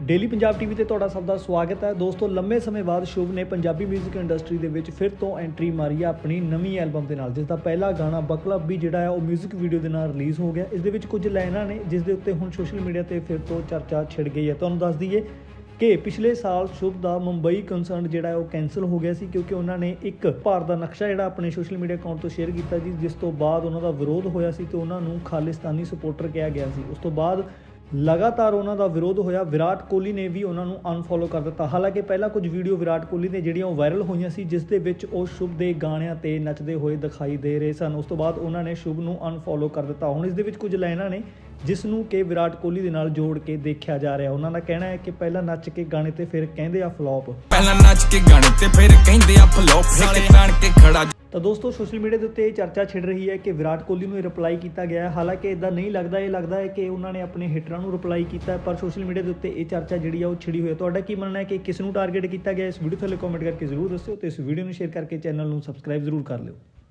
Daily Punjab TV ਤੇ ਤੁਹਾਡਾ ਸਭ ਦਾ ਸਵਾਗਤ ਹੈ ਦੋਸਤੋ ਲੰਮੇ ਸਮੇਂ ਬਾਅਦ ਸ਼ੁਭ ਨੇ ਪੰਜਾਬੀ 뮤직 ਇੰਡਸਟਰੀ ਦੇ ਵਿੱਚ ਫਿਰ ਤੋਂ ਐਂਟਰੀ ਮਾਰੀ ਹੈ ਆਪਣੀ ਨਵੀਂ ਐਲਬਮ ਦੇ ਨਾਲ ਜਿਸ ਦਾ ਪਹਿਲਾ ਗਾਣਾ ਬਕਲਬ ਵੀ ਜਿਹੜਾ ਹੈ ਉਹ 뮤직 ਵੀਡੀਓ ਦੇ ਨਾਲ ਰਿਲੀਜ਼ ਹੋ ਗਿਆ ਇਸ ਦੇ ਵਿੱਚ ਕੁਝ ਲਾਈਨਾਂ ਨੇ ਜਿਸ ਦੇ ਉੱਤੇ ਹੁਣ ਸੋਸ਼ਲ ਮੀਡੀਆ ਤੇ ਫਿਰ ਤੋਂ ਚਰਚਾ ਛਿੜ ਗਈ ਹੈ ਤੁਹਾਨੂੰ ਦੱਸ ਦਈਏ ਕਿ ਪਿਛਲੇ ਸਾਲ ਸ਼ੁਭ ਦਾ ਮੁੰਬਈ ਕਨਸਰਟ ਜਿਹੜਾ ਹੈ ਉਹ ਕੈਨਸਲ ਹੋ ਗਿਆ ਸੀ ਕਿਉਂਕਿ ਉਹਨਾਂ ਨੇ ਇੱਕ ਭਾਰਤ ਦਾ ਨਕਸ਼ਾ ਜਿਹੜਾ ਆਪਣੇ ਸੋਸ਼ਲ ਮੀਡੀਆ ਅਕਾਊਂਟ ਤੋਂ ਸ਼ੇਅਰ ਕੀਤਾ ਜੀ ਜਿਸ ਤੋਂ ਬਾਅਦ ਉਹਨਾਂ ਦਾ ਵਿਰੋਧ ਹੋਇਆ ਸੀ ਤੇ ਉਹਨਾਂ ਨੂੰ ਖਾਲਿਸਤਾਨੀ ਸਪੋਰਟਰ ਕਿਹਾ ਗਿਆ ਸੀ ਉਸ ਤੋਂ ਬਾਅਦ ਲਗਾਤਾਰ ਉਹਨਾਂ ਦਾ ਵਿਰੋਧ ਹੋਇਆ। ਵਿਰਾਟ ਕੋਹਲੀ ਨੇ ਵੀ ਉਹਨਾਂ ਨੂੰ ਅਨਫੋਲੋ ਕਰ ਦਿੱਤਾ। ਹਾਲਾਂਕਿ ਪਹਿਲਾਂ ਕੁਝ ਵੀਡੀਓ ਵਿਰਾਟ ਕੋਹਲੀ ਨੇ ਜਿਹੜੀਆਂ ਉਹ ਵਾਇਰਲ ਹੋਈਆਂ ਸੀ, ਜਿਸ ਦੇ ਵਿੱਚ ਉਹ ਸ਼ੁਭ ਦੇ ਗਾਣਿਆਂ ਤੇ ਨੱਚਦੇ ਹੋਏ ਦਿਖਾਈ ਦੇ ਰਹੇ ਸਨ। ਉਸ ਤੋਂ ਬਾਅਦ ਉਹਨਾਂ ਨੇ ਸ਼ੁਭ ਨੂੰ ਅਨਫੋਲੋ ਕਰ ਦਿੱਤਾ। ਹੁਣ ਇਸ ਦੇ ਵਿੱਚ ਕੁਝ ਲਾਈਨਾਂ ਨੇ। ਜਿਸ ਨੂੰ ਕਿ ਵਿਰਾਟ ਕੋਹਲੀ ਦੇ ਨਾਲ ਜੋੜ ਕੇ ਦੇਖਿਆ ਜਾ ਰਿਹਾ। ਉਹਨਾਂ ਦਾ ਕਹਿਣਾ ਹੈ ਕਿ ਪਹਿਲਾਂ ਨੱਚ ਕੇ ਗਾਣੇ ਤੇ ਫਿਰ ਕਹਿੰਦੇ ਆ ਫਲॉप ਪਹਿਲਾਂ ਨੱਚ ਕੇ ਗਾਣੇ ਤੇ ਫਿਰ ਕਹਿੰਦੇ ਆ ਫਲੋਪ ਸਾਲੇ ਤਾਣ ਕੇ ਖੜਾ ਤਾਂ ਦੋਸਤੋ ਸੋਸ਼ਲ ਮੀਡੀਆ ਦੇ ਉੱਤੇ ਇਹ ਚਰਚਾ ਛਿੜ ਰਹੀ ਹੈ ਕਿ ਵਿਰਾਟ ਕੋਹਲੀ ਨੂੰ ਇਹ ਰਿਪਲਾਈ ਕੀਤਾ ਗਿਆ ਹੈ। ਹਾਲਾਂਕਿ ਇਦਾਂ ਨਹੀਂ ਲੱਗਦਾ। ਇਹ ਲੱਗਦਾ ਹੈ ਕਿ ਉਹਨਾਂ ਨੇ ਆਪਣੇ ਹਿਟਰਾਂ ਨੂੰ ਰਿਪਲਾਈ ਕੀਤਾ ਪਰ ਸੋਸ਼ਲ ਮੀਡੀਆ ਦੇ ਉੱਤੇ ਇਹ ਚਰਚਾ ਜਿਹੜੀ ਆ ਉਹ ਛਿੜੀ ਹੋਈ ਹੈ। ਤੁਹਾਡਾ ਕੀ ਮੰਨਣਾ ਹੈ ਕਿ ਕਿਸ ਨੂੰ ਟਾਰਗੇਟ ਕੀਤਾ ਗਿਆ? ਇਸ ਵੀਡੀਓ ਥੱਲੇ ਕਮੈਂਟ ਕਰਕੇ ਜ਼ਰੂਰ ਦੱਸਿਓ ਤੇ ਇਸ ਵੀਡੀਓ ਨੂੰ ਸ਼ੇਅਰ ਕਰਕੇ ਚੈਨਲ ਨੂੰ ਸਬਸਕ੍ਰਾਈਬ ਜ਼ਰੂਰ ਕਰ ਲਿਓ।